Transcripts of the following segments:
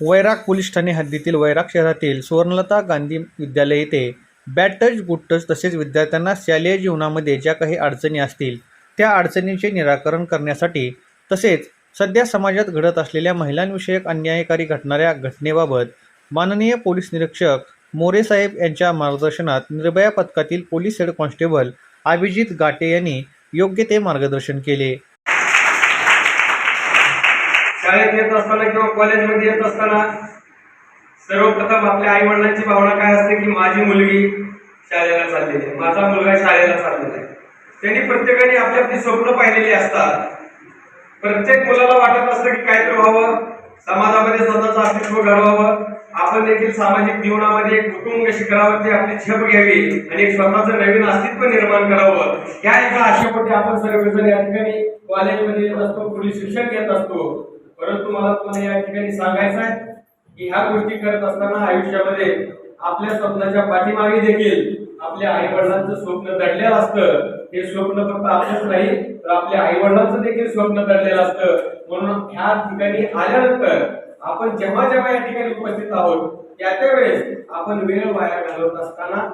वैराग police Thane हद्दीतील वैराग शहरातील सुवर्णलता गांधी विद्यालय येथे बॅड टच गुड टच तसेच विद्यार्थ्यांना शालेय जीवनामध्ये ज्या काही अडचणी असतील त्या अडचणींचे निराकरण करण्यासाठी तसेच सध्या समाजात घडत असलेल्या महिलांविषयक अन्यायकारी घटणाऱ्या घटनेबाबत माननीय पोलीस निरीक्षक मोरे साहेब यांच्या मार्गदर्शनात निर्भया पथकातील police head constable Abhijit Gate यांनी योग्य ते मार्गदर्शन केले. शाळेत येत असताना किंवा कॉलेजमध्ये येत असताना सर्वप्रथम आपल्या आई वडिलांची भावना काय असते की माझी मुलगी शाळेला चाललेली आहे. माझा मुलगा शाळेला चाललेला आहे. त्यांनी प्रत्येकाने आपली आपली स्वप्न पाहिलेली असतात. प्रत्येक मुलाला वाटत असतं की काहीतरी व्हावं समाजामध्ये स्वतःचं अस्तित्व घडवावं. आपण देखील सामाजिक जीवनामध्ये एक कुटुंब शिखरावरती आपली छप घ्यावी आणि एक स्वतःचं नवीन अस्तित्व निर्माण करावं. या एका आशेपोटी आपण सर्वजण या ठिकाणी कॉलेजमध्ये येत असतो पुढील शिक्षण घेत असतो. परंतु मला तुम्हाला या ठिकाणी सांगायचं आहे की ह्या गोष्टी करत असताना आयुष्यामध्ये आपल्या स्वप्नाच्या पाठीमागे देखील आपल्या आई वडिलांचं स्वप्न दडलेलं असतं. हे स्वप्न फक्त आपलंच नाही तर आपल्या आई वडिलांचं देखील स्वप्न दडलेलं असतं. म्हणून ह्या ठिकाणी आल्यानंतर आपण जेव्हा जेव्हा या ठिकाणी उपस्थित आहोत त्या त्या वेळेस आपण वेळ वाया घालवत असताना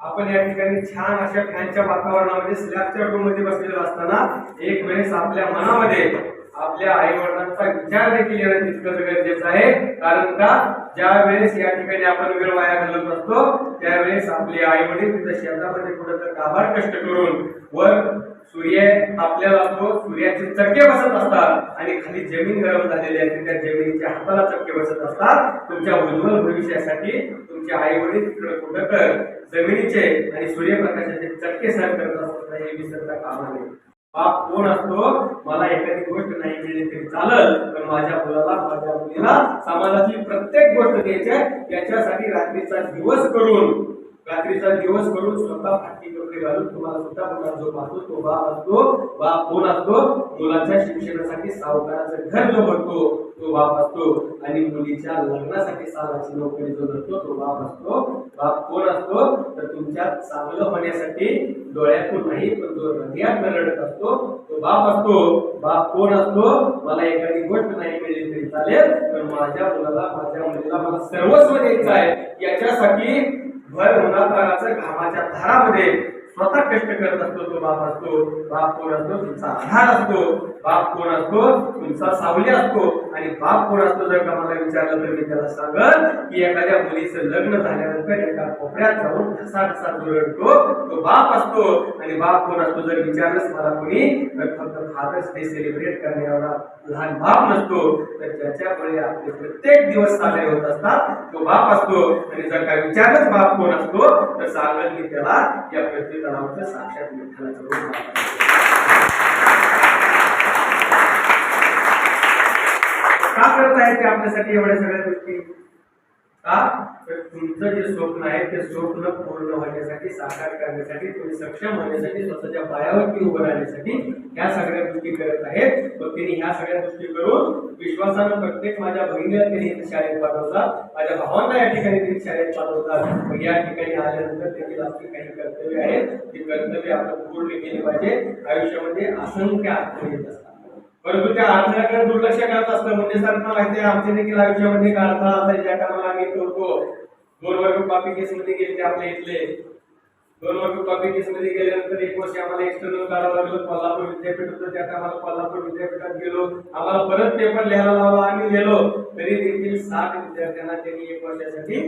आपण या ठिकाणी छान अशा फॅनच्या वातावरणामध्ये स्लॅबच्या रूममध्ये बसलेलो असताना एक वेळेस आपल्या मनामध्ये आपल्या आई वडिलांचा विचार देखील येणं तितकंच गरजेचं आहे. कारण का? ज्या वेळेस या ठिकाणी आपण वेळ वाया घालत असतो त्यावेळेस आपले आई वडील तिथं शेतामध्ये कुठं तर काबाड कष्ट करून वर सूर्य आपल्याला असतो सूर्याचे चटके बसत असतात आणि खाली जमीन गरम झालेली असते. त्या जमिनीच्या हाताला चटके बसत असतात. तुमच्या उज्ज्वल भविष्यासाठी तुमचे आई वडील तिकडे कुठं तर जमिनीचे आणि सूर्यप्रकाशाचे चटके सहन करत असतात. हे विसरता कामा नये. बाप कोण असतो? मला एखादी गोष्ट नाही मिळली तरी चालल पण माझ्या मुलाला माझ्या मुलीला समाजातली प्रत्येक गोष्ट द्यायची आहे. याच्यासाठी रात्रीचा दिवस करून रात्रीचा दिवस करून स्वतः फाटकी कपडे घालून तुम्हाला सुद्धा मुलांना जो पाहतो तो बाप असतो बाप कोण असतो? मुलांच्या शिक्षणासाठी सावकाराचं घर जो भरतो तो बाप असतो. आणि मुलीच्या लग्नासाठी सालाची नोकरी जो धरतो तो बाप असतो. बाप कोण असतो? तर तुमच्या चांगलं होण्यासाठी डोळ्यातून नाही पण जो हृदयात रडत असतो तो बाप असतो. बाप कोण असतो? मला एखादी गोष्ट नाही मिळली तरी चालेल पण माझ्या मुलाला माझ्या मुलीला मला सर्वस्व द्यायचं आहे. याच्यासाठी भय उन्हातानाचं घामाच्या धारामध्ये स्वतः कष्ट करत असतो तो बाप असतो बाप कोण असतो? तुमचा आधार असतो. बाप कोण असतो? तुमचा सावली असतो. आणि बाप कोण असतो जर का मला विचारलं तर मी त्याला सांगत की एखाद्या मुलीचं लग्न झाल्यानंतर एका कोपऱ्यात जाऊन ठसा ठसा रडतो तो बाप असतो आणि बाप कोण असतो जर विचारलंच मला कोणी तर फक्त फादर्स डे सेलिब्रेट करण्यावर लहान बाप नसतो. तर ज्याच्यामुळे आपले प्रत्येक दिवस साजरे होत असतात. तो बाप असतो आणि जर का विचारलंच बाप कोण असतो तर सांगत मी त्याला या पृथ्वी साक्षात विठ्ठलाचं रूप बाप असतो. का करत आहे ते आपल्यासाठी एवढ्या सगळ्या गोष्टी. का तर तुमचं जे स्वप्न आहे ते स्वप्न पूर्ण होण्यासाठी साकार करण्यासाठी तुम्ही सक्षम होण्यासाठी स्वतःच्या पायावरती उभं राहण्यासाठी ह्या सगळ्या गोष्टी करत आहेत. मग त्यांनी ह्या सगळ्या गोष्टी करून विश्वासानं प्रत्येक माझ्या बहिणीला त्यांनी शाळेत पाठवतात माझ्या भावांना या ठिकाणी त्यांनी शाळेत पाठवतात मग या ठिकाणी आल्यानंतर देखील आपली काही कर्तव्य आहेत. ती कर्तव्य आपण पूर्ण केली पाहिजे. आयुष्यामध्ये असंख्य अडचणी येत असतात. परंतु त्या अडथळ्याकडे दुर्लक्ष करत असतं. म्हणजे सरांना माहिती आहे आमच्या देखील आयुष्यामध्ये एक अडथळा असायचा. टायमाला आम्ही करतो दोन वर्ग पापी केस मध्ये गेले आपल्या इथले. दोन वर्ग पापी केस मध्ये गेल्यानंतर एक वर्ष आम्हाला एक्सटर्नल काढावं लागलं कोल्हापूर विद्यापीठ होतं. त्या टायमाला कोल्हापूर विद्यापीठात गेलो. आम्हाला परत पेपर लिहायला लावला आम्ही गेलो. तरी देखील साठ विद्यार्थ्यांना त्यांनी एक वर्षासाठी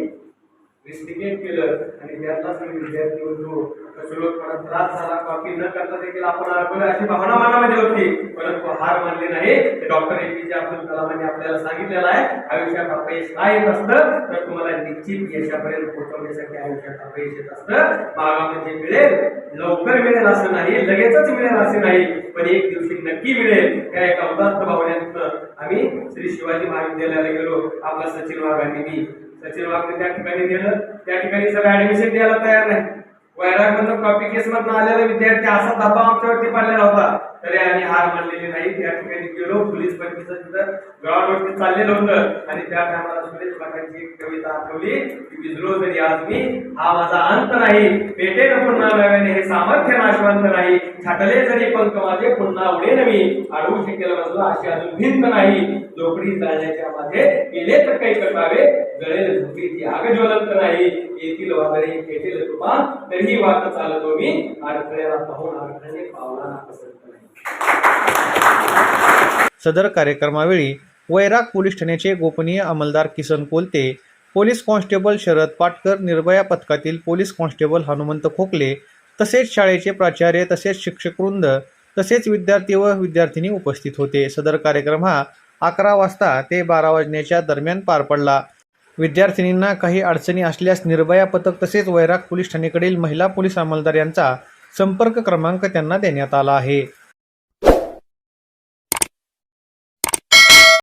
रिस्टिकेट केलं आणि त्यातला विद्यार्थी होतो कसलोटपणा त्रास झाला. कॉपी न करता देखील आपण अडकवलं अशी भावना मनामध्ये होती. परंतु हार मानली नाही. ते डॉक्टर ए पी जे अब्दुल कलामांनी आपल्याला सांगितलेलं आहे आयुष्यात अपयश काय येत असतं तर तुम्हाला निश्चित यशापर्यंत पोहोचवण्यासाठी आयुष्यात अपयश येत असतं. मागा म्हणजे मिळेल लवकर मिळेल असं नाही लगेचच मिळेल असे नाही पण एक दिवशी नक्की मिळेल. त्या एका उदात्त भावनेतनं आम्ही श्री शिवाजी महाविद्यालयाला गेलो. आपला सचिन वाघांनी मी सचिन वाघने त्या ठिकाणी गेलं त्या ठिकाणी सगळं ऍडमिशन द्यायला तयार नाही. वैराग मधून कॉपी केस मधून आलेला विद्यार्थी असा धब्बा आमच्यावरती पडलेला होता. तरी आम्ही हार मानलेली नाही. त्या ठिकाणी गेलो पोलीस परीक्षेचं तिथं ग्राउंडवरती चाललेलं होतं. आणि त्या टायमाला सुरेश पाटलांची एक कविता आठवली की विजलो तरी आज मी हा माझा अंत नाही. पेटेन पुन्हा नव्याने हे सामर्थ्य नाशवंत नाही. छाटले जरी पंख माझे पुन्हा उडे नवी अडवू शकेल बसला अशी अजून भिंत नाही. झोपडी जाण्याच्या माझे गेले तर काही करावे जळेल झोपडीची आग ज्वलंत नाही. येथील वादळे पेटेल कृपा. तरीही वाट चालतो मी. अडथळ्याला पाहून अडथळ्याने पावला ना नाही सदर कार्यक्रमावेळी वैराग पोलीस ठाण्याचे गोपनीय अंमलदार किसन कोलते पोलीस कॉन्स्टेबल शरद पाटकर निर्भया पथकातील पोलीस कॉन्स्टेबल हनुमंत खोकले तसेच शाळेचे प्राचार्य तसेच शिक्षकवृंद तसेच विद्यार्थी व विद्यार्थिनी उपस्थित होते. सदर कार्यक्रम हा अकरा वाजता ते बारा वाजण्याच्या दरम्यान पार पडला. विद्यार्थिनींना काही अडचणी असल्यास निर्भया पथक तसेच वैराग पोलीस ठाणेकडील महिला पोलीस अंमलदार यांचा संपर्क क्रमांक त्यांना देण्यात आला आहे.